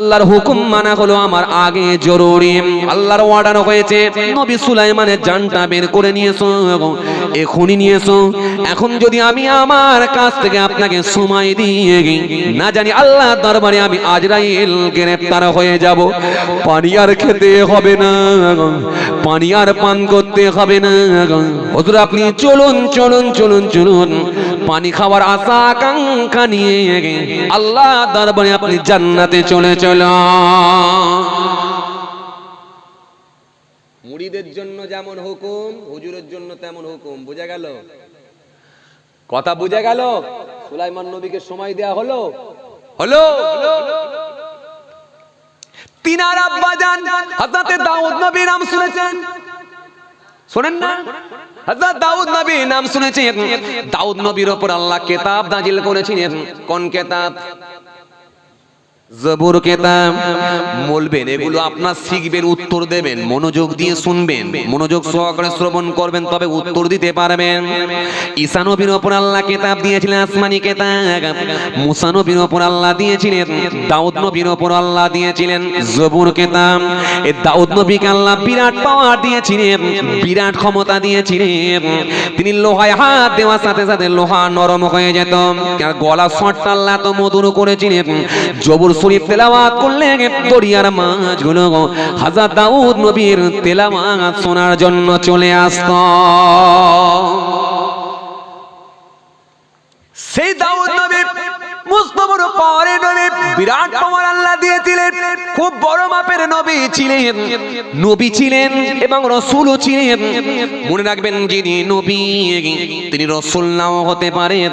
আল্লাহর হুকুম মানা হলো আমার আগে জরুরি। আল্লাহর অর্ডার হয়েছে নবী সুলাইমানের জানটা বের করে নিয়েছো এখনই নিয়েছো এখন যদি আমি আমার কাছ থেকে আপনাকে সময় দিয়ে না জানি আল্লাহ দরবারে আমি আজরাইল গ্রেফতার হয়ে যাব। পানি আর খেতে হবে না, পানি আর পান করতে হবে না। হুজুর, আপনি চলুন চলুন চলুন চলুন। পানি খাওয়ার আশা, আকাঙ্ক্ষা নিয়ে আল্লাহ দরবারে আপনি জান্নাতে চলে চলুন। মুড়িদের জন্য যেমন হুকুম, হুজুরের জন্য তেমন হুকুম। বোঝা গেল? কথা বুঝে গেল? সুলাইমান নবীকে সময় দেয়া হলো? হলো? তিনার আব্বা জান হযরতে দাউদ নবী নাম শুনেছেন? শোনেন না? দাউদ নবী নাম শুনেছেন? দাউদ নবীর উপর আল্লাহ কিতাব নাজিল করেছিলেন। কোন কিতাব? জবুর কেতাব বলবেন, এগুলো আপনার শিখবেন, উত্তর দেবেন, মনোযোগ দিয়ে শুনবেন, মনোযোগ সহকারে শ্রবণ করবেন, তবে উত্তর দিতে পারবেন। ঈসা নবীর ওপর আল্লাহ কেতাব দিয়েছিলেন, আসমানি কেতাব। মুসা নবীর ওপর আল্লাহ দিয়েছিলেন, দাউদ নবীর ওপর আল্লাহ দিয়েছিলেন, জবুর কেতাব। এই দাউদ নবীকে আল্লাহ বিরাট পাওয়ার দিয়েছিলেন, বিরাট ক্ষমতা দিয়েছিলেন। তিনি লোহায় হাত দেওয়ার সাথে সাথে লোহা নরম হয়ে যেত। গলা শটটা আল্লাহ তো মধুর করেছিলেন। জবুর শরীফ তেলাওয়াত করলেন দরিয়ার মাছগুলো। হাজার দাউদ নবীর তেলাওয়াত শোনার জন্য চলে আসত। সেই দাউদ নবী মুস্তফার পরে নবী বিরাট পাওয়ার আল্লাহ দিয়েছিলেন। খুব বড় মাপের নবী ছিলেন। নবী ছিলেন এবং রসুলও ছিলেন। মনে রাখবেন যিনি নবী, তিনি রসুল নাও হতে পারেন।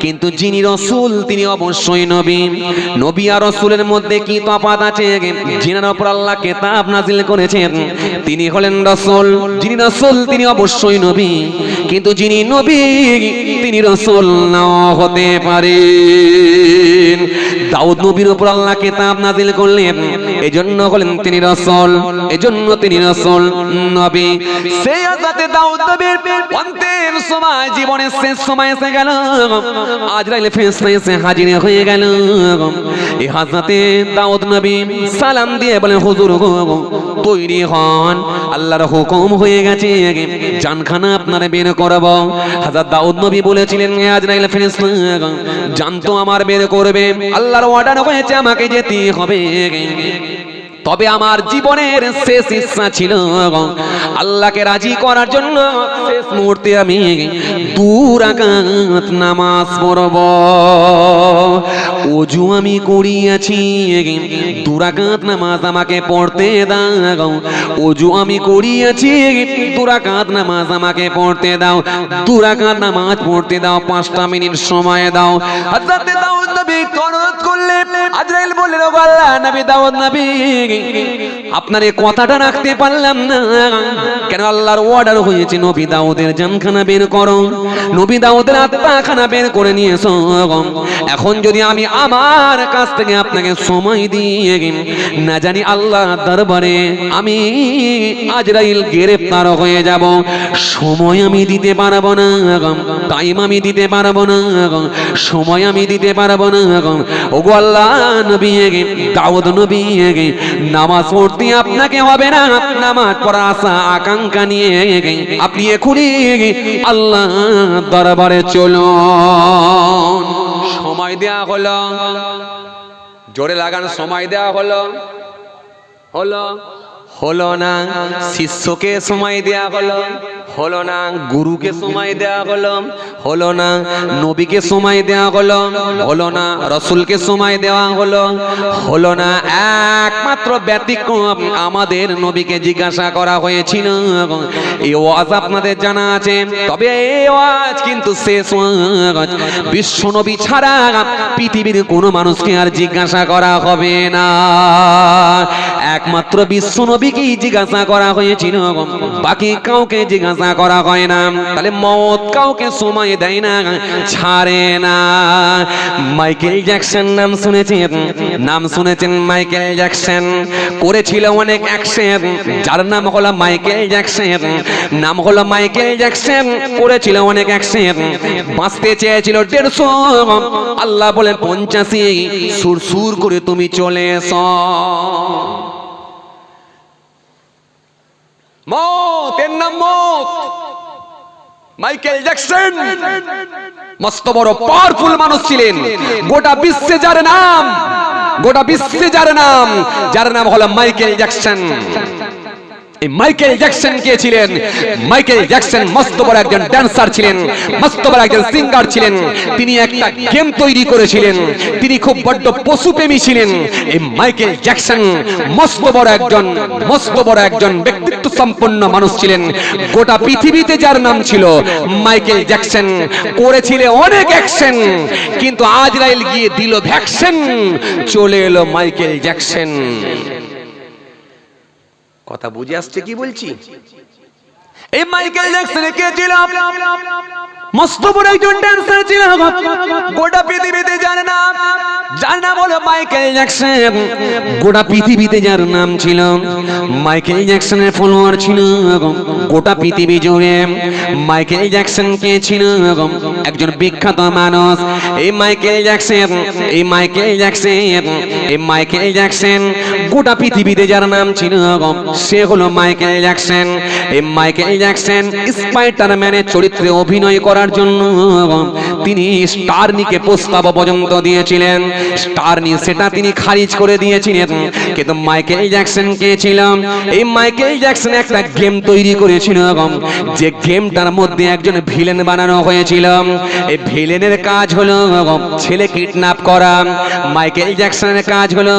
কিন্তু যিনি রসুল, তিনি অবশ্যই নবী। নবী আর রসুলের মধ্যে কি তফাৎ আছে? যিনার উপর আল্লাহ কেতাব নাজিল করেছেন। তিনি হলেন রসুল, যিনি রসুল, তিনি অবশ্যই নবী। কিন্তু যিনি নবী, তিনি রসুল নাও হতে পারেন। দাউদ নবীর উপর আল্লাহ কেতাব নাজিল করলেন। এজন্য হলেন তিনি রসুল, এজন্য তিনি রসুল, নবী। সেই আজাতে দাউদ নবীর অন্তের সময়, জীবনের শেষ সময় এসে গেল। আজরাইল ফেরেশতা এসে হাজির হয়ে গেল। এই হাজরাতে দাউদ নবী সালাম দিয়ে বলেন, হুজুর গো, তৈরি হন। আল্লাহর হুকুম হয়ে গেছে। জানখানা আপনারা বের করব। হাজার দাউদ নবী বলেছিলেন আজরাইল ফেরেশতা জানতো আমার বের করবে। আল্লাহর অর্ডার হয়েছে আমাকে যেতে হবে। তবে আমার জীবনের শেষ ইচ্ছা ছিল আল্লাহকে রাজি করার জন্য শেষ মুহূর্তে আমি দুরাকাত নামাজ পড়ব। অজু আমি করিয়াছি দুরাকাত নামাজ আমাকে পড়তে দাও অজু আমি করিয়াছি দুরাকাত নামাজ আমাকে পড়তে দাও। দুরাকাত নামাজ পড়তে দাও, পাঁচটা মিনিট সময় দাও। অনুরোধ করলে আজরাইল বললেন ও আল্লাহ, নবী দাউদ, নবী, আপনার এই কথাটা রাখতে পারলাম না। কেন আল্লাহর অর্ডার হয়েছে নবী দাউদের জানখানা বের করো। নবী দাউদের আত্মাখানা বের করে নিয়েছো। এখন যদি আমি আমার কাছ থেকে আপনাকে সময় দিয়ে না জানি আল্লাহ দরবারে আমি আজরাইল গ্রেফতার হয়ে যাব। সময় আমি দিতে পারব না টাইম আমি দিতে পারব না, সময় আমি দিতে পারব না। ওগো আল্লাহ দরবারে চলুন। সময় দেয়া হলো। জোরে লাগান, সময় দেয়া হলো। হলো। হলো না, শিষ্যকে সময় দেয়া হলো। হলো না গুরুকে সময় দেয়া হলো হলো না নবীকে সময় দেয়া হলো হলো না রসুলকে সময় দেওয়া হলো হলো না একমাত্র ব্যতিক্রম আমাদের নবীকে জিজ্ঞাসা করা হয়েছিল। এই ওয়াজ আপনাদের জানা আছে তবে এই ওয়াজ কিন্তু শেষ ওয়াজ। বিশ্ব নবী ছাড়া পৃথিবীর কোনো মানুষকে আর জিজ্ঞাসা করা হবে না। একমাত্র বিশ্ব নবীকেই জিজ্ঞাসা করা হয়েছিল বাকি কাউকে জিজ্ঞাসা করা হয় না। তাহলে মত কাউকে সময় দেয় না, ছাড়ে না। মাইকেল জ্যাকসন নাম শুনেছেন? নাম শুনেছেন মাইকেল জ্যাকসন। করেছিল অনেক অ্যাকশন যার নাম হলো মাইকেল জ্যাকসন। নাম হলো মাইকেল জ্যাকসন। করেছিল অনেক অ্যাকশন বাঁচতে চেয়েছিল দেড়শো। আল্লাহ বলেন পঞ্চাশি। সুর সুর করে তুমি চলে এস। মত, এর নাম মত। মাইকেল জ্যাকসন, মস্ত বড় পাওয়ারফুল মানুষ ছিলেন। গোটা বিশ্বে যার নাম, গোটা বিশ্বে যার নাম যার নাম হলো মাইকেল জ্যাকসন। এই মাইকেল জ্যাকসন কে ছিলেন মাইকেল জ্যাকসন মস্ত বড় একজন ড্যান্সার ছিলেন, মস্ত বড় একজন সিঙ্গার ছিলেন। তিনি একটা গেম তৈরি করেছিলেন। তিনি খুব বড্ড পশুপ্রেমী ছিলেন। এই মাইকেল জ্যাকসন মস্ত বড় একজন, মস্ত বড় একজন ব্যক্তিত্ব সম্পন্ন মানুষ ছিলেন। গোটা পৃথিবীতে যার নাম ছিল মাইকেল জ্যাকসন। করেছিল অনেক অ্যাকশন কিন্তু আজরাইল গিয়ে দিল ভ্যাকসন। চলে এলো মাইকেল জ্যাকসন। কথা বুঝে আসছে কি বলছি? এই মাইকেল জ্যাকসন কে ছিল? মস্ত বড় একজন ড্যান্সার ছিল গোটা পৃথিবীতে নাম হলো মাইকেল গোটা পৃথিবীতে যার নাম ছিল ফলোয়ার ছিল গোটা মাইকেল কে ছিল একজন বিখ্যাত মানুষ। এই মাইকেল জ্যাকসন এই মাইকেল জ্যাকসন এই মাইকেল জ্যাকসন গোটা পৃথিবীতে যার নাম ছিল সে হলো মাইকেল জ্যাকসন এই মাইকেল জ্যাকসন স্পাইডারম্যানের চরিত্রে অভিনয় করার জন্য তিনি স্টারনিকে প্রস্তাব পর্যন্ত দিয়েছিলেন। স্টারনি সেটা তিনি খারিজ করে দিয়েছিলেন। কিন্তু মাইকেল জ্যাকসন কে ছিল? এই মাইকেল জ্যাকসন একটা গেম তৈরি করেছিল। যে গেমটার মধ্যে একজন ভিলেন বানানো হয়েছিল। এই ভিলেনের কাজ হলো ছেলে কিডন্যাপ করা। মাইকেল জ্যাকসনের কাজ হলো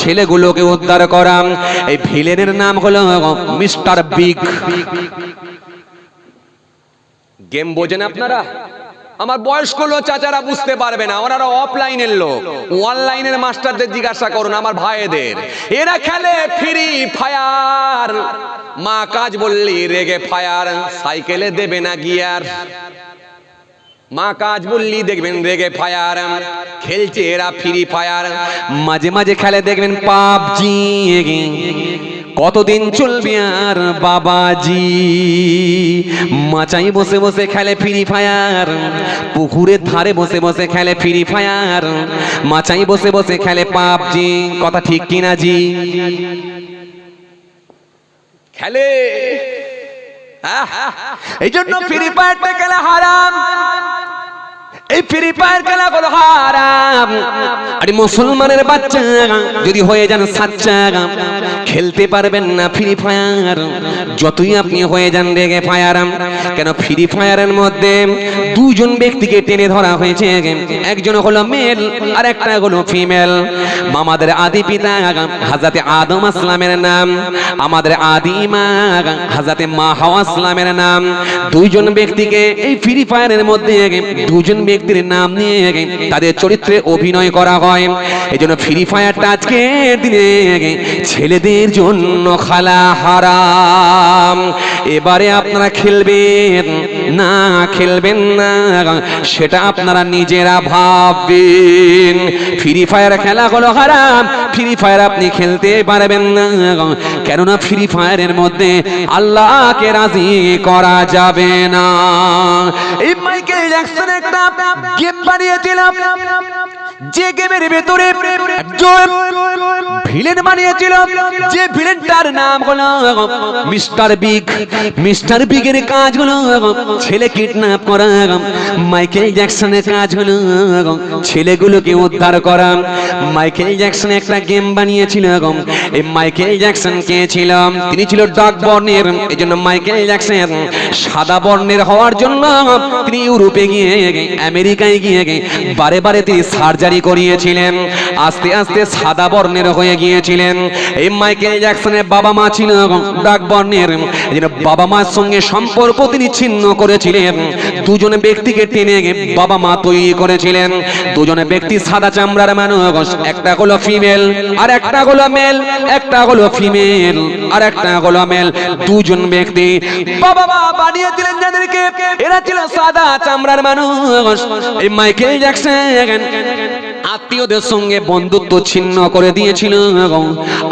ছেলেগুলোকে উদ্ধার করা। এই ভিলেনের নাম হলো মিস্টার বিগ। গেম বোঝেন আপনারা? আমার বয়স্ক লোক চাচারা বুঝতে পারবে না, ওনারা অফলাইনের লোক। অনলাইনের মাস্টারদের জিজ্ঞাসা করুন, আমার ভাইদের। এরা খেলে ফ্রি ফায়ার মা কাজ বললি, রেগে ফায়ার সাইকেলে দেবে না গিয়ার। মা কাজ বললি, দেখবেন রেগে ফায়ার খেলছে এরা ফ্রি ফায়ার মাঝে মাঝে খেলে দেখবেন পাবজি। কতদিন চলবে আর বাবাজি? মাচাই বসে বসে খেলে ফ্রি ফায়ার পুকুরের ধারে বসে বসে খেলে ফ্রি ফায়ার মাচাই বসে বসে খেলে পাবজি কথা ঠিক কিনা জি? খেলে। এই জন্য ফ্রি ফায়ারটা খেলা হারাম। এই ফ্রি ফায়ার খেলা হলো হারাম। আরে মুসলমানের বাচ্চা যদি হয়ে যান সাচ্চা। খেলতে পারবেন না ফ্রি ফায়ার যতই আপনি হয়ে যান রেগে ফায়ার কেন ফ্রি ফায়ারের মধ্যে দুজন ব্যক্তিকে টেনে ধরা হয়েছে। একজন হলো মেল আর একটা হলো ফিমেল আমাদের আদি পিতা হাজাতে আদম আসলামের নাম। আমাদের আদি মা হাজাতে মা হাওয়া আসলামের নাম। দুইজন ব্যক্তিকে এই ফ্রি ফায়ারের মধ্যে দুজন ব্যক্তির নাম নিয়ে তাদের চরিত্রে অভিনয় করা হয়। এই জন্য ফ্রি ফায়ারটা আজকের দিনে ছেলেদের জন্য খালা হারাম। এবারে আপনারা খেলবেন না খেলবেন না, সেটা আপনারা নিজেরা ভাববেন। ফ্রি ফায়ার খেলা হলো হারাম ফ্রি ফায়ার আপনি খেলতে পারবেন না। কেননা ফ্রি ফায়ারের মধ্যে আল্লাহকে রাজি করা যাবে না। এই মাইকেল জ্যাকসন একটা গেম বানিয়েছিলাম। যে গেমের ভেতরে ভিলেন বানিয়েছিল। যে ভিলেনটার নাম হলো মিস্টার বিগ, মিস্টার বিগের কাজ হলো ছেলে কিডন্যাপ করা, মাইকেল জ্যাকসনের কাজ হলো ছেলেগুলোকে উদ্ধার করা। মাইকেল জ্যাকসন একটা গেম বানিয়েছিল, এই মাইকেল জ্যাকসন কে ছিল? তিনি ছিল ডাক বর্ণের এই জন্য মাইকেল জ্যাকসন সাদা বর্ণের হওয়ার জন্য তিনি ইউরোপে গিয়ে, আমেরিকায় গিয়ে বারে বারে তিনি সার্জারি করিয়েছিলেন। আস্তে আস্তে সাদা বর্ণের হয়ে গিয়েছিলেন। এই মাইকেল জ্যাকসনের বাবা মা ছিল ডাক বর্ণের। বাবা মার সঙ্গে সম্পর্ক তিনি ছিন্ন করেছিলেন। দুজন ব্যক্তিকে টেনে বাবা মা তৈরি করেছিলেন। দুজনে ব্যক্তি সাদা চামড়ার মানুষ। একটা হলো ফিমেল, আর একটা হলো মেল। একটা হলো ফিমেল, আর একটা হলো মেল। দুজন ব্যক্তি বাবা মা বানিয়েছিলেন যাদেরকে। এরা ছিল সাদা চামড়ার মানুষ। এই মাইকেল জ্যাকসন। আত্মীয়দের সঙ্গে বন্ধুত্ব ছিন্ন করে দিয়েছিল এবং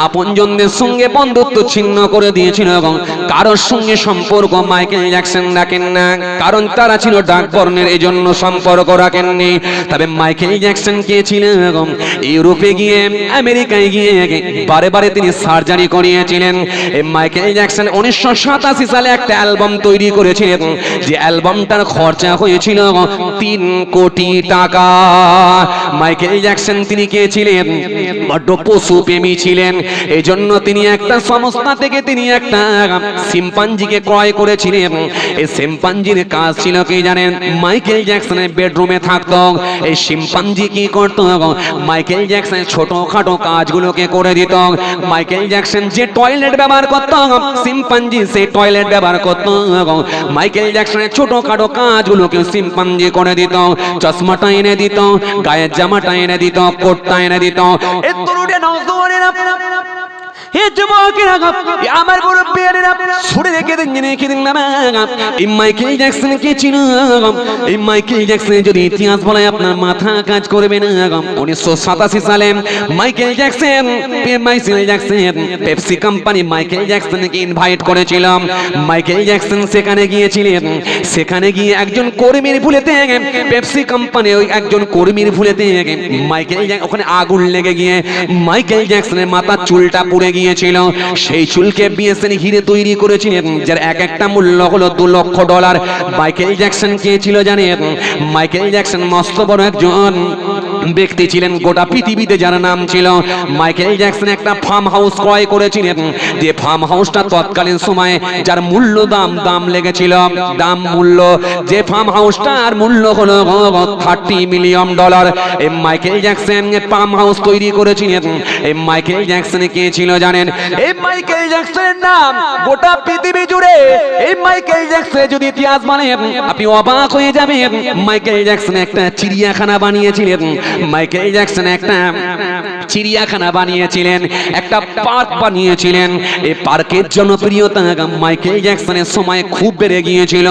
আপনজনদের সঙ্গে বন্ধুত্ব ছিন্ন করে দিয়েছিল এবং কারোর সঙ্গে সম্পর্ক মাইকেল জ্যাকসন রাখেন না। কারণ তারা ছিল ডাক বর্ণের এই জন্য সম্পর্ক রাখেননি। তবে মাইকেল জ্যাকসন কে ছিলেন এবং ইউরোপে গিয়ে, আমেরিকায় গিয়ে বারে বারে তিনি সার্জারি করিয়েছিলেন। এই মাইকেল জ্যাকসন উনিশশো সাতাশি সালে একটা অ্যালবাম তৈরি করেছিলেন, যে অ্যালবামটার খরচা হয়েছিল তিন কোটি টাকা। মাইকেল জ্যাকসন তিনি কে ছিলেন? বড্ড পশু প্রেমী ছিলেন। এই জন্য তিনি একটা সংস্থা থেকে তিনি একটা সিম্পাঞ্জিকে ক্রয় করেছিলেন। এই সিম্পাঞ্জির কাজ ছিল কি জানেন? মাইকেল জ্যাকসনের বেডরুমে থাকতো। এই সিম্পাঞ্জি কি করতো? মাইকেল জ্যাকসন ছোটখাটো কাজগুলোকে করে দিত। মাইকেল জ্যাকসন যে টয়লেট ব্যবহার করত সিম্পাঞ্জি সেই টয়লেট ব্যবহার করত। মাইকেল জ্যাকসনের ছোটখাটো কাজগুলোকে সিম্পাঞ্জি করে দিত। চশমাটা এনে দিত, গায়ের জামাটা এনে দিত কোটটা এনে দিত। এ তরুণে নওজোয়ানেরা হে যুবকেরা আমার মুরব্বিয়ানেরা শুনে রেখে দিন দিন মাইকেল কে মাইকেল যদি ইতিহাস আপনার মাথা কাজ উনিশশো সাতাশি সালে Michael Michael Pepsi company Michael invite করেছিলাম মাইকেল সেখানে গিয়েছিলেন। সেখানে গিয়ে একজন কর্মীর ভুলেতে পেপসি কোম্পানি ওই একজন কর্মীর ভুলেতে মাইকেল ওখানে আগুন লেগে গিয়ে মাইকেল জ্যাকসনের মাথার চুলটা পুড়ে গিয়েছিল সেই চুলকে বিএসএন ঘিরে তৈরি করেছিলেন, যার এক একটা মূল্য হলো দু লক্ষ ডলার। মাইকেল জ্যাকসন কে ছিল জানেন? মাইকেল জ্যাকসন মস্ত বড় একজন। ব্যক্তি ছিলেন, গোটা পৃথিবীতে যার নাম ছিল মাইকেল জ্যাকসন, একটা ফার্ম হাউস ক্রয় করেছিলেন। যে ফার্ম হাউসটা তৎকালীন সময়ে যার মূল্য দাম দাম লেগেছিল, দাম মূল্য, যে ফার্ম হাউসটার মূল্য হলো থার্টি মিলিয়ন ডলার এই মাইকেল জ্যাকসন ফার্ম হাউস তৈরি করেছিলেন। এই মাইকেল জ্যাকসন কে ছিল জানেন? এই মাইকেল জ্যাকসনের নাম গোটা পৃথিবী জুড়ে। এই মাইকেল জ্যাকসন যদি ইতিহাস মানে আপনি অবাক হয়ে যাবেন। মাইকেল জ্যাকসন একটা চিড়িয়াখানা বানিয়েছিলেন। মাইকেল জ্যাকসন একটা চিড়িয়াখানা বানিয়েছিলেন, একটা পার্ক বানিয়েছিলেন। এই পার্কের জনপ্রিয়তা মাইকেল জ্যাকসনের সময় খুব বেড়ে গিয়েছিল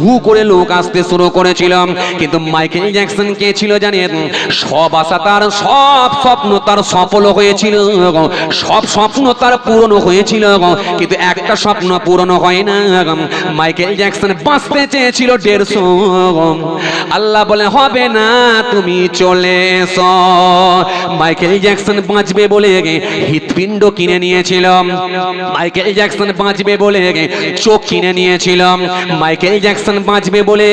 হু করে লোক আসতে শুরু করেছিল। কিন্তু মাইকেল জ্যাকসন কে ছিল জানেন? সব আশা তার, সব স্বপ্ন তার সফল হয়েছিল সব স্বপ্ন তার পূরণ হয়েছিল কিন্তু একটা স্বপ্ন পূরণ হয় না মাইকেল জ্যাকসন বাঁচতে চেয়েছিল দেড়শো আল্লাহ বলে, হবে না, তুমি চলে মাইকেল জ্যাকসন বাঁচবে বলে হৃৎপিণ্ড কিনে নিয়েছিলাম। মাইকেল জ্যাকসন বাঁচবে বলে চোখ কিনে নিয়েছিলাম। মাইকেল জ্যাকসন বাঁচবে বলে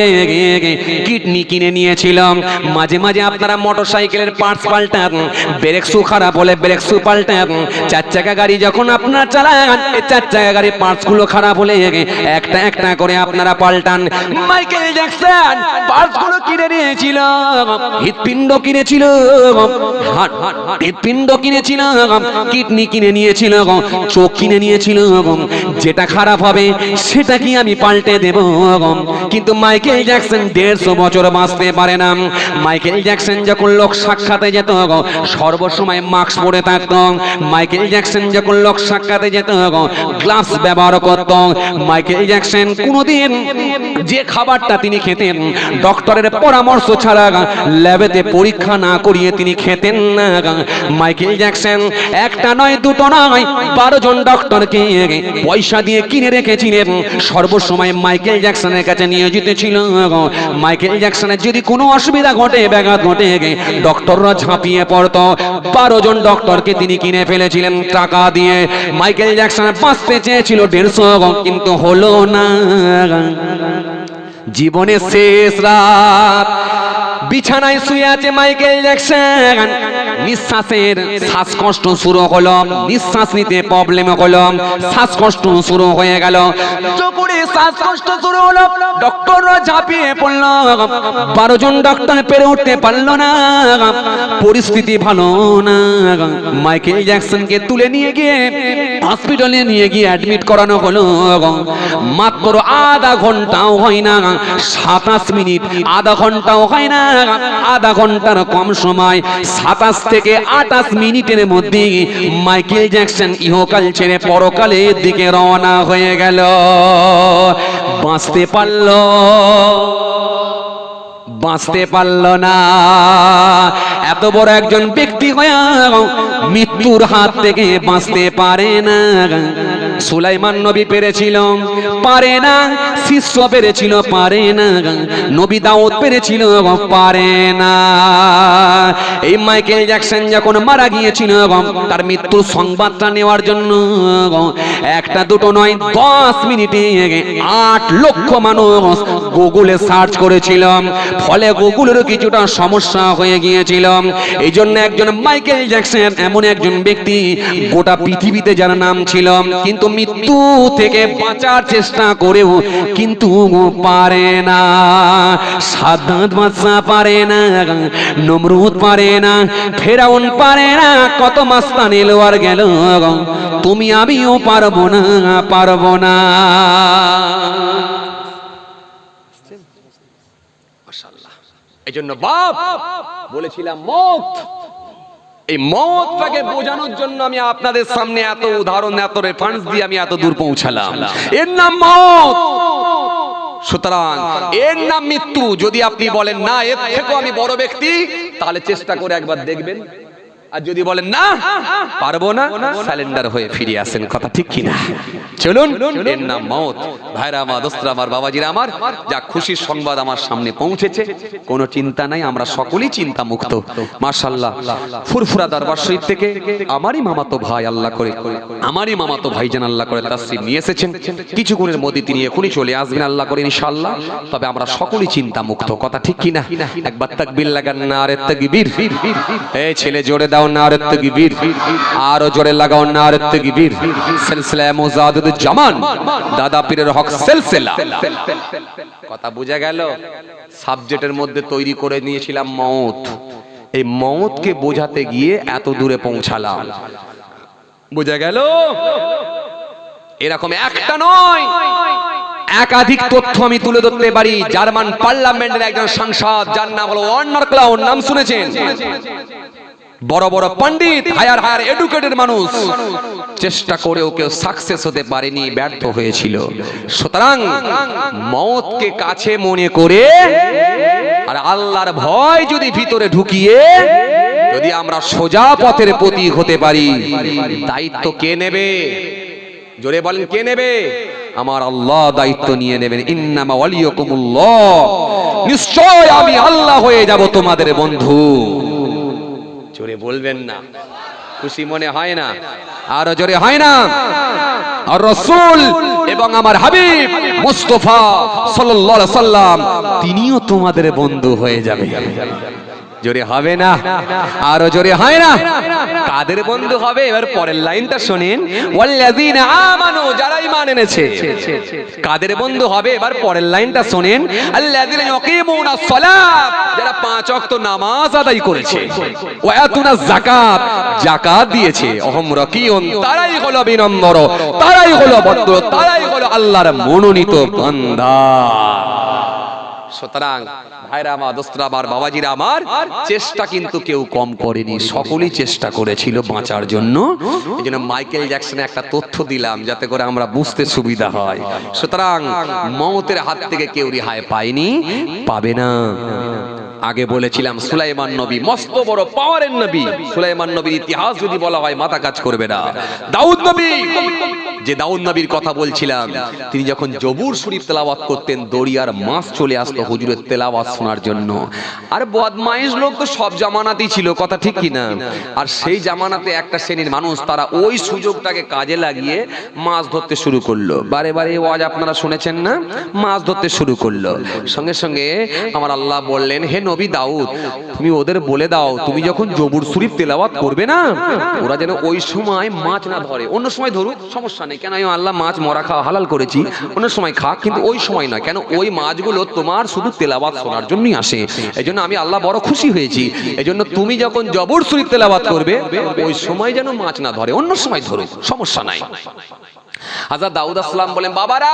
কিডনি কিনে নিয়েছিলাম। মাঝে মাঝে আপনারা মোটর সাইকেলের পার্টস পাল্টান, ব্রেক শু খারাপ হলে ব্রেক শু পাল্টান। চার চাকা গাড়ি যখন আপনারা চালান চার চাকা গাড়ির পার্টসগুলো খারাপ হলে একটা একটা করে আপনারা পাল্টান। মাইকেল জ্যাকসন পার্টসগুলো কিনে নিয়েছিল হৃৎপিণ্ড কিনেছিল হার্ট হৃৎপিণ্ড কিনেছিল কিডনি কিনে নিয়েছিল চোখ কিনে নিয়েছিল যেটা খারাপ হবে, সেটা কি আমি পাল্টে দেব? কিন্তু মাইকেল জ্যাকসন দেড়শো বছর বাঁচতে পারে না। মাইকেল জ্যাকসন যখন লোক সাক্ষাতে যেত, সর্বসময় মাস্ক পরে থাকত। মাইকেল জ্যাকসন যখন লোক সাক্ষাতে যেত, গ্লাভস ব্যবহার করত। মাইকেল জ্যাকসন কোনোদিন যে খাবারটা তিনি খেতেন, ডক্টরের পরামর্শ ছাড়া ল্যাবেতে পরীক্ষা না করিয়ে তিনি খেতেন না। মাইকেল জ্যাকসন, একটা নয়, দুটো নয়, বারো জন ডক্টরকে পয়সা দিয়ে কিনে রেখেছিলেন। সর্বসময় মাইকেল জ্যাকসনের কাছে নিয়োজিত ছিল। মাইকেল জ্যাকসনের যদি কোনো অসুবিধা ঘটে, ব্যাঘাত ঘটে, ডক্টররা ঝাঁপিয়ে পড়তো। বারো জন ডক্টরকে তিনি কিনে ফেলেছিলেন টাকা দিয়ে। মাইকেল জ্যাকসন বাঁচতে চেয়েছিল দেড়শো কিন্তু হলো না। জীবনের শেষ রাত বিছানায় শুয়ে আছে মাইকেল জ্যাকসন। নিঃশ্বাসের শ্বাসকষ্ট শুরু হলো, নিঃশ্বাস নিতে প্রবলেম হলো, শ্বাসকষ্ট শুরু হয়ে গেল। শ্বাসকষ্ট শুরু হলো ডক্টররা ঝাঁপিয়ে পড়ল। বারো জন ডক্টর পেরে উঠতে পারল না। পরিস্থিতি ভালো না। মাইকেল জ্যাকসনকে তুলে নিয়ে গিয়ে হসপিটালে নিয়ে গিয়ে অ্যাডমিট করানো হলো। মাত্র আধা ঘন্টাও হয় না, সাতাশ মিনিট আধা ঘন্টাও হয় না। আধা ঘণ্টার কম সময়, সাতাশ থেকে আটাশ মিনিটের মধ্যে মাইকেল জ্যাকসন ইহকাল ছেড়ে পরকালের দিকে রওনা হয়ে গেল। বাঁচতে পারল বাঁচতে পারল না। এত বড় একজন ব্যক্তি হয়ে মৃত্যুর হাত থেকে বাঁচতে পারে না। সুলাইমান নবী পেরেছিল, পারে না, শিষ্য পেরেছিল, পারে না, নবী দাউদ পেরেছিল পারে না। এই মাইকেল জ্যাকসন যখন মারা গিয়েছিল, তার মৃত্যুর সংবাদটা নেওয়ার জন্য, একটা দুটো নয়, দশ মিনিটে আট লক্ষ মানুষ গুগলে সার্চ করেছিলাম ফলে গুগলেরও কিছুটা সমস্যা হয়ে গিয়েছিল। এই জন্য একজন মাইকেল জ্যাকসন, এমন একজন ব্যক্তি গোটা পৃথিবীতে যার নাম ছিল, কিন্তু মৃত্যু থেকে বাঁচার চেষ্টা করেও কিন্তু পারে না। সাদ্দাত বাদশা পারে না, নমরুদ পারে না, ফেরাউন পারে না, কত মাস্তান এলো আর গেল তুমি আমিও পারব না পারব না। এই জন্য বাপ, বলেছিলাম মত। এই মতটাকে বোঝানোর জন্য আমি আপনাদের সামনে এত উদাহরণ, এত রেফারেন্স দিয়ে আমি এত দূর পৌঁছালাম। এর নাম মত সুতরাং এর নাম মৃত্যু। যদি আপনি বলেন, না, এর থেকেও আমি বড় ব্যক্তি, তাহলে চেষ্টা করে একবার দেখবেন। আর যদি বলেন, না, পারব না স্যালেন্ডার হয়ে ফিরে আসেন। কথা ঠিক কিনা? চলুন, এর নাম মত ভাইরা আমার দোস্তরা আমার, বাবাজিরা আমার, যা খুশির সংবাদ আমার সামনে পৌঁছেছে। কোনো চিন্তা নাই, আমরা সকলেই চিন্তা মুক্ত মার্শাল্লাহ ফুরফুরা দরবার শরীফ থেকে আমারই মামাতো ভাই আল্লাহ করে, আমারই মামাতো ভাই যেন আল্লাহ করে তাসরিফ নিয়ে এসেছেন। কিছুক্ষণের মধ্যে তিনি এখনই চলে আসবেন আল্লাহ করে, ইনশাআল্লাহ। তবে আমরা সকলেই চিন্তা মুক্ত কথা ঠিক কিনা? একবার তাকবীর লাগান না, আরে তাকবীর। এই ছেলে জোরে দাও না আরে তাকবীর আরও জোরে লাগাও না আরে তাকবীর সিলসিলা মুজাদুদ জামান, দাদা পীরের হক সিলসিলা। কথা বুঝা গেল? সাবজেক্টের মধ্যে তৈরি করে নিয়েছিলাম মৌত। এই মৌতকে বোঝাতে গিয়ে এত দূরে পৌঁছালাম। বোঝা গেল? এরকম একটা নয়। একাধিক তথ্য আমি তুলে ধরতে পারি। জার্মান পার্লামেন্টের একজন সাংসদ, যার নাম হলো ওয়ার্নার ক্লাউন। নাম শুনেছেন? বড় বড় পণ্ডিত, হায়ার হায়ার এডুকেটেড মানুষ। চেষ্টা করেও কেউ সাকসেস হতে পারেনি, ব্যর্থ হয়েছিল। সুতরাং মতকে কাছে মনে করে আর আল্লাহর ভয় যদি ভিতরে ঢুকিয়ে যদি আমরা সোজা পথের প্রতীক হতে পারি, দায়িত্ব কে নেবে? জোরে বলেন, কে নেবে? আমার আল্লাহ দায়িত্ব নিয়ে নেবেন। ইন্নামা ওয়ালিয়াকুমুল্লাহ। নিশ্চয় আমি আল্লাহ হয়ে যাব তোমাদের বন্ধু। জোরে বলবেন না। খুশি মনে হয় না। আরও জোরে হয় না। রসুল এবং আমার হাবিব মুস্তফা সাল্লাম তিনিও তোমাদের বন্ধু হয়ে যাবে। জোরে হবে না, আরও জোরে হয় না। কাদের বন্ধু হবে? এবার পরের লাইনটা শুনেন। ওয়াল্লাযিনা আমানু, যারা ঈমান এনেছে। কাদের বন্ধু হবে? এবার পরের লাইনটা শুনেন। আল্লাযিনা ইয়াকিমুনাস সালাত, যারা পাঁচ ওয়াক্ত নামাজ আদায় করেছে। ওয়ায়াতুনা যাকাত যাকাত দিয়েছে। অহম রাকিউন, তারাই হলো বিনম্র তারাই হলো ভদ্র, তারাই হলো আল্লাহর মনোনীত বান্দা। সুতরাং ভাইরা আমার, দোস্তরা আমার, বাবাজিরা আমার, চেষ্টা কিন্তু কেউ কম করেনি। সকলেই চেষ্টা করেছিল বাঁচার জন্য। এই জন্য মাইকেল জ্যাকসনে একটা তথ্য দিলাম যাতে করে আমরা বুঝতে সুবিধা হয়। সুতরাং মমতের হাত থেকে কেউ রেহাই পায়নি, পাবে না। আগে বলেছিলাম, সুলাইমান নবী মস্ত বড় পাওয়ারের নবী। সুলাইমান নবীর ইতিহাস যদি বলা হয়, মাথা কাজ করবে না। দাউদ নবী! যে দাউদ নবীর কথা বলছিলাম, তিনি যখন জবুর শরীফ তেলাওয়াত করতেন দরিয়ার মাছ চলে আসতো হুজুরের তেলাওয়াত শোনার জন্য। আর বদমাইশ লোক তো সব জামানাতেই ছিল, কথা ঠিক কি না আর সেই জামানাতে একটা শ্রেণির মানুষ, তারা ওই সুযোগটাকে কাজে লাগিয়ে মাছ ধরতে শুরু করল। বারে বারে ওয়াজ আপনারা শুনেছেন না? মাছ ধরতে শুরু করল। সঙ্গে সঙ্গে আমার আল্লাহ বললেন, হে নবী দাউদ, তুমি ওদের বলে দাও, তুমি যখন জবুর শরীফ তেলাওয়াত করবে না, ওরা যেন ওই সময় মাছ না ধরে। অন্য সময় ধরুক, সমস্যা নেই। কেন আমি আল্লাহ, মাছ মরা খাওয়া হালাল করেছি, অন্য সময় খাক, কিন্তু ওই সময় না কেন ওই মাছগুলো তোমার শুধু তেলাওয়াত শোনার জন্যই আসে? এই জন্য আমি আল্লাহ বড় খুশি হয়েছি। এই জন্য তুমি যখন জবর শরীফ তেলাওয়াত করবে, ওই সময় যেন মাছ না ধরে, অন্য সময় ধরুক, সমস্যা নাই। হাজার দাউদ আসলাম বলেন, বাবারা,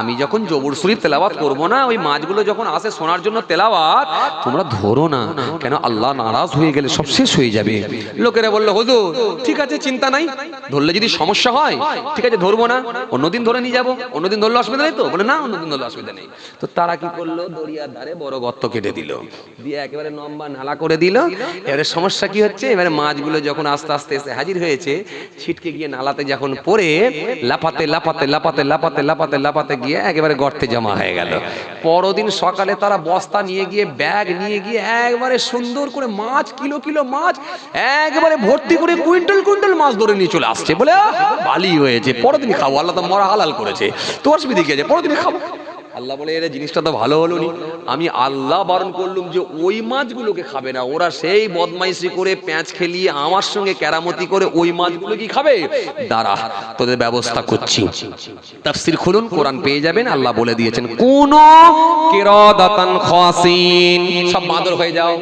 আমি যখন জবুর শরীফ তেলাওয়াত করব না, ওই মাছগুলো যখন আসে শোনার জন্য তেলাওয়াত, তোমরা ধরো না, কেন আল্লাহ নারাজ হয়ে গেলে সব শেষ হয়ে যাবে? লোকেরা বলল, হুজুর, ঠিক আছে, চিন্তা নাই, ধরলে যদি সমস্যা হয়, ঠিক আছে, ধরবো না, অন্যদিন ধরে নিয়ে যাব, অন্যদিন ধরলে অসুবিধা নেই তো? বলে, না, অন্যদিন ধরলে অসুবিধা নেই। তো তারা কি করল? দরিয়ার ধারে বড় গর্ত কেটে দিল, দিয়ে একেবারে লম্বা নালা করে দিল। এবারে সমস্যা কি হচ্ছে? এবারে মাছগুলো যখন আস্তে আস্তে, এসে হাজির হয়েছে, ছিটকে গিয়ে নালাতে যখন পড়ে লাফাতে লাপাতে লাপাতে লাপাতে লাপাতে লাপাতে গিয়ে একেবারে গর্তে জমা হয়ে গেল। পরদিন সকালে তারা বস্তা নিয়ে গিয়ে, ব্যাগ নিয়ে গিয়ে একবারে সুন্দর করে মাছ, কিলো কিলো মাছ, একবারে ভর্তি করে কুইন্টাল কুইন্টাল মাছ ধরে নিয়ে চলে আসছে বলে বালি হয়েছে। পরদিন খাব, আল্লাহ তো মরা হালাল করেছে। তো অসুবিধা আছে? পরদিন খাব। আল্লাহ বলে, এর, জিনিসটা তো ভালো হলো নি। আমি আল্লাহ বারণ করলুম যে ওই মাছগুলোকে খাবে না। ওরা সেই বদমাইশি করে প্যাঁচ খেলিয়ে আমার সঙ্গে কেরামতি করে ওই মাছগুলো কি খাবে? দাঁড়া, তোদের ব্যবস্থা করছি। তাফসির খুলুন, কোরআন পেয়ে যাবেন, আল্লাহ বলে দিয়েছেন, কোন কিরাদাতান খাসিন। সব মাদর হয়ে যাও।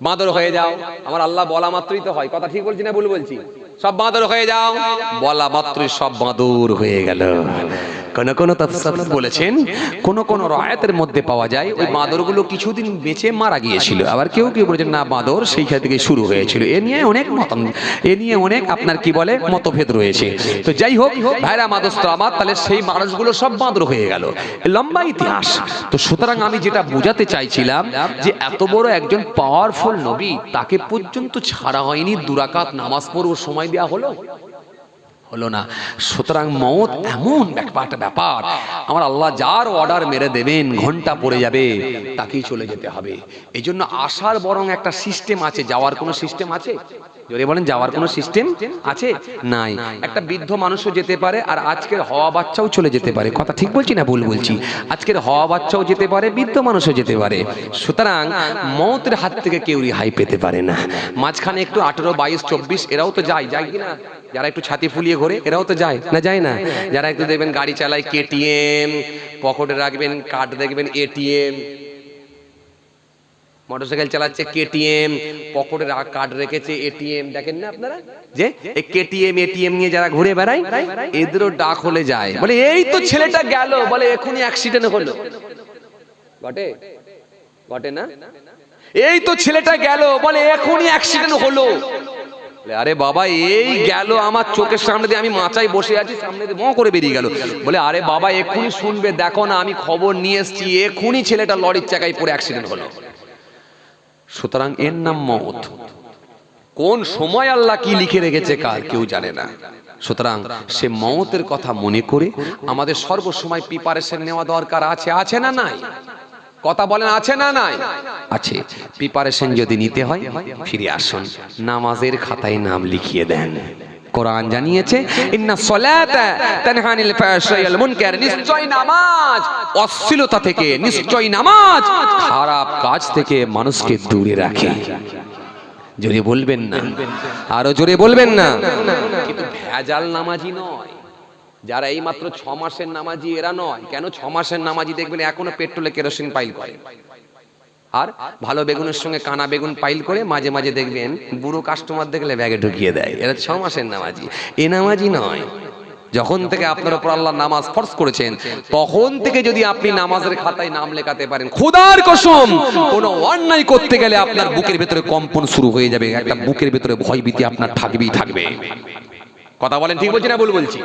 বাঁদর হয়ে যাও। আমার আল্লাহ বলা মাত্রই তো হয়। কথা ঠিক বলছি না ভুল বলছি? সব বাঁদর হয়ে যাও। বলা মাত্রই সব বাঁদর হয়ে গেল। কোন কোন তাফসীর বলেছেন, কোন কোন রায়াতের মধ্যে পাওয়া যায়, ওই বাঁদরগুলো কিছুদিন বেঁচে মারা গিয়েছিল। আবার কেউ কেউ বলেছেন, না, বাঁদর সেইখান থেকে শুরু হয়েছিল। এ নিয়ে অনেক মত এ নিয়ে অনেক আপনার কি বলে, মতভেদ রয়েছে। তো যাই হোক, ভাইরা, মাদস্ত আমার তাহলে সেই মানুষগুলো সব বাঁদর হয়ে গেল। লম্বা ইতিহাস। তো সুতরাং আমি যেটা বোঝাতে চাইছিলাম, যে এত বড় একজন পাওয়ারফুল নবী, তাকে পর্যন্ত ছাড়া হয়নি দুরাকাত নামাজ পড়ব সময় দেওয়া হলো। হলো না। সুতরাং মত এমন একটা ব্যাপার। আমার আল্লাহ যার অর্ডার মেরে দেবেন, ঘণ্টা পড়ে যাবে, তাকেই চলে যেতে হবে। এই জন্য আসার বরং একটা সিস্টেম আছে, যাওয়ার কোনো সিস্টেম আছে? জোরে বলেন যাওয়ার কোনো সিস্টেম আছে? নাই। একটা বৃদ্ধ মানুষও যেতে পারে আর আজকের হওয়া বাচ্চাও চলে যেতে পারে। কথা ঠিক বলছি না ভুল বলছি? আজকের হওয়া বাচ্চাও যেতে পারে, বৃদ্ধ মানুষও যেতে পারে। সুতরাং মতের হাত থেকে কেউ রিহাই পেতে পারে না। মাঝখানে একটু আঠেরো, বাইশ, চব্বিশ, এরাও তো যায়। যায় কিনা? যারা একটু ছাতি ফুলিয়ে ঘোরে, এরাও তো যায়। না যায় না? যারা একটু দেখবেন গাড়ি চালায় কেটিএম পকেটে রাখবেন কার্ড দেখবেন এটিএম মোটরসাইকেল চালাচ্ছে কেটিএম পকেটে কার্ড রেখেছে এটিএম। দেখেন না আপনারা? যে, এই কেটিএম, এটিএম নিয়ে যারা ঘুরে বেড়ায়, এদেরও ডাক হলে যায়। বলে, এই তো ছেলেটা গেল। বলে, এখনই অ্যাক্সিডেন্ট হলো। ঘটে ঘটে না? এই তো ছেলেটা গেল। বলে, এখনই অ্যাক্সিডেন্ট হলো। আরে বাবা, এই গেল আমার চোখের সামনে দিয়ে। আমি মাচায় বসে আছি, সামনে দিয়ে ম করে বেরিয়ে গেল। বলে, আরে বাবা এক্ষুনি শুনবে। দেখো না, আমি খবর নিয়ে এসেছি। এক্ষুনি ছেলেটা লরির চাকায় পড়ে অ্যাক্সিডেন্ট হলো। সুতরাং এর নাম মত কোন সময় আল্লাহ কি লিখে রেখেছে কার কেউ জানে না। সুতরাং সে মতের কথা মনে করে আমাদের সর্বসময় প্রিপারেশন নেওয়া দরকার আছে আছে না নাই? কথা বলেন, আছে না নাই? আছে। প্রিপারেশন যদি নিতে হয়, ফিরে আসুন। নামাজের খাতায় নাম লিখিয়ে দেন। কোরআন জানিয়েছে, ইন্না সলাতা তানহা আনিল ফাহশাই ওয়াল মুনকার নিশ্চয় নামাজ, অশ্লীলতা থেকে, নিশ্চয় নামাজ, খারাপ কাজ থেকে মানুষকে দূরে রাখে। জোরে বলবেন না, আরও জোরে বলবেন না। কিন্তু ভেজাল নামাজি নয়। যারা এই মাত্র ছ মাসের নামাজি, এরা নয়। কেন ছ মাসের নামাজি দেখবেন এখনও পেট্রোলে কেরোসিন পাইল করে? আর ভালো বেগুনের সঙ্গে কানা বেগুন পাইল করে মাঝে মাঝে দেখবেন বুড়ো কাস্টমার দেখলে ব্যাগে ঢুকিয়ে দেয়। এরা ছ মাসের নামাজি। এ নামাজি নয়। যখন থেকে আপনার উপর আল্লাহ নামাজ ফরজ করেছেন, তখন থেকে যদি আপনি নামাজের খাতায় নাম লেখাতে পারেন, খোদার কসম, কোন অন্যায় করতে গেলে আপনার বুকের ভেতরে কম্পন শুরু হয়ে যাবে। একটা বুকের ভেতরে ভয় ভীতি আপনার থাকবেই থাকবে। কথা বলেন ঠিক বলছি না ভুল বলছি?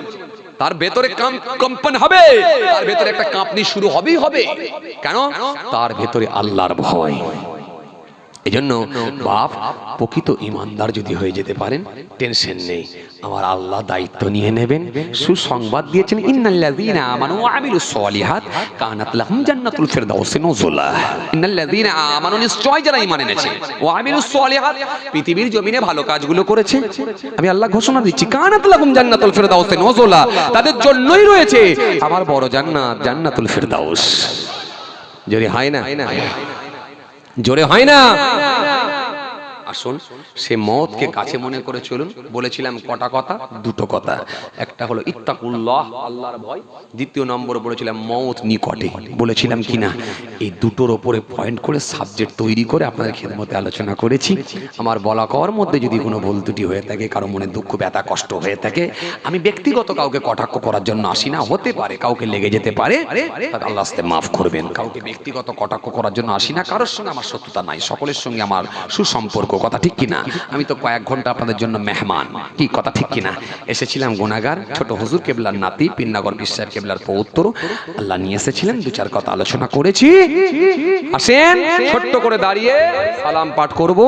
তার ভেতরে কাম- কম্পন হবে। তার ভেতরে একটা কাঁপনি শুরু হবেই হবে। কেন? তার ভেতরে আল্লাহর ভয়। এজন্য বাপ প্রকৃত ইমানদার যদি হয়ে যেতে পারেন টেনশন নেই। আমার আল্লাহ দায়িত্ব নিয়ে নেবেন। সুসংবাদ দিয়েছেন, ইন্নাল্লাযীনা আমানু ওয়া আমিলুস সলিহাত কানাত লাহুম জান্নাতুল ফিরদাউসি নুজুলা। ইন্নাল্লাযীনা আমানু নিশ্চয় যারা ঈমান এনেছে ওয়া আমিলুস সলিহাত পৃথিবীর জমিনে ভালো কাজগুলো করেছে। আমি আল্লাহ ঘোষণা দিচ্ছি, কানাত লাহুম জান্নাতুল ফিরদাউসি নুজুলা। তাদের জন্যই রয়েছে আমার বড় জান্নাত, জান্নাতুল ফিরদাউস। জোরে হয় না জোরে হয় না? আসুন, সে মতকে কাছে মনে করে চলুন। বলেছিলাম কটা কথা? দুটো কথা। একটা হলো, ইত্তাকুল্লাহ আল্লাহর ভয়। দ্বিতীয় নম্বর বলেছিলাম মত নিকটে। বলেছিলাম কিনা? এই দুটোর ওপরে পয়েন্ট করে সাবজেক্ট তৈরি করে আপনাদের খেদমতে আলোচনা করেছি। আমার বলা কওয়ার মধ্যে যদি কোনো ভুল ত্রুটি হয়ে থাকে, কারও মনে দুঃখ, ব্যথা, কষ্ট হয়ে থাকে, আমি ব্যক্তিগত কাউকে কটাক্ষ করার জন্য আসি না। হতে পারে, কাউকে লেগে যেতে পারে আল্লাহ আস্তে মাফ করবেন। কাউকে ব্যক্তিগত কটাক্ষ করার জন্য আসি না। কারোর সঙ্গে আমার শত্রুতা নাই। সকলের সঙ্গে আমার সুসম্পর্ক কথা ঠিক কিনা? আমি তো কয়েক ঘণ্টা আপনাদের জন্য মেহমান। কি কথা ঠিক কিনা? এসেছিলাম গুনাগার ছোট হুজুর কেবলার নাতি পিন্নাগর বিশ্বাস কেবলার পৌত্তর। আল্লাহ নিয়ে এসেছিলেন, দু চার কথা আলোচনা করেছি। আসেন, ছোট্ট করে দাঁড়িয়ে সালাম পাঠ করব,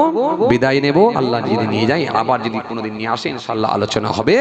বিদায় নেব। আল্লাহ যদি নিয়ে যাই আবার যদি কোনোদিন নিয়ে আসেন ইনশাআল্লাহ আলোচনা হবে।